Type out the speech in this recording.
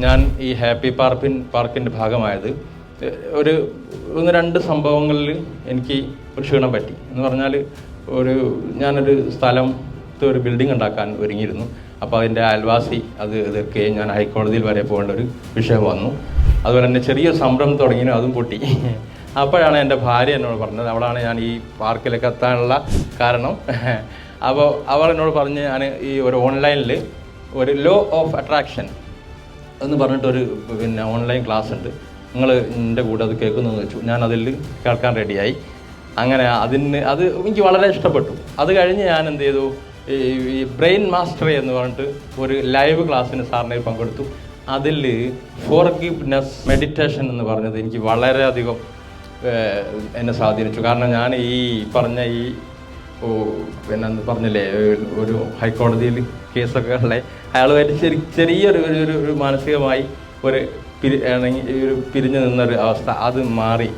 ഞാൻ ഈ ഹാപ്പി പാർപ്പിൻ പാർക്കിന്റെ ഭാഗമായത്. ഒരു ഒന്ന് രണ്ട് സംഭവങ്ങളിൽ എനിക്ക് ഒരു ക്ഷീണം പറ്റി. എന്ന് പറഞ്ഞാൽ ഒരു ഞാനൊരു സ്ഥലത്ത് ഒരു ബിൽഡിംഗ് ഉണ്ടാക്കാൻ ഒരുങ്ങിയിരുന്നു. അപ്പോൾ അതിന്റെ അയൽവാസി അത് എതിർക്കുകയും ഞാൻ ഹൈക്കോടതിയിൽ വരെ പോകേണ്ട ഒരു വിഷയം വന്നു. അതുപോലെ തന്നെ ചെറിയൊരു സംരംഭം തുടങ്ങിയും അതും പൊട്ടി. അപ്പോഴാണ് എന്റെ ഭാര്യ എന്നോട് പറഞ്ഞത്. അവളാണ് ഞാൻ ഈ പാർക്കിലേക്ക് എത്താനുള്ള കാരണം. അപ്പോൾ അവൾ എന്നോട് പറഞ്ഞ് ഞാൻ ഈ ഒരു ഓൺലൈനിൽ ഒരു ലോ ഓഫ് അട്രാക്ഷൻ എന്ന് പറഞ്ഞിട്ടൊരു പിന്നെ ഓൺലൈൻ ക്ലാസ് ഉണ്ട്. നിങ്ങൾ എന്റെ കൂടെ അത് കേൾക്കുന്നു എന്ന് വെച്ചു. ഞാൻ അതിൽ കേൾക്കാൻ റെഡിയായി അങ്ങനെ അതിന് അത് എനിക്ക് വളരെ ഇഷ്ടപ്പെട്ടു. അത് കഴിഞ്ഞ് ഞാൻ എന്ത് ചെയ്തു? ഈ ബ്രെയിൻ മാസ്റ്ററി എന്ന് പറഞ്ഞിട്ട് ഒരു ലൈവ് ക്ലാസ്സിന് സാറിനെ പങ്കെടുത്തു. അതിൽ ഫോർഗിവ്നെസ് മെഡിറ്റേഷൻ എന്ന് പറഞ്ഞത് എനിക്ക് വളരെയധികം എന്നെ സ്വാധീനിച്ചു. കാരണം ഞാൻ ഈ പറഞ്ഞ ഈ ഓ പിന്നെ പറഞ്ഞില്ലേ ഒരു- ഹൈക്കോടതിയിൽ കേസൊക്കെ ഉള്ളത് അയാളുമായിട്ട് ചെറിയ ചെറിയൊരു ഒരു- ഒരു മാനസികമായി ഒരു പിരി ഒരു പിരിഞ്ഞു നിന്നൊരു അവസ്ഥ അത് മാറി.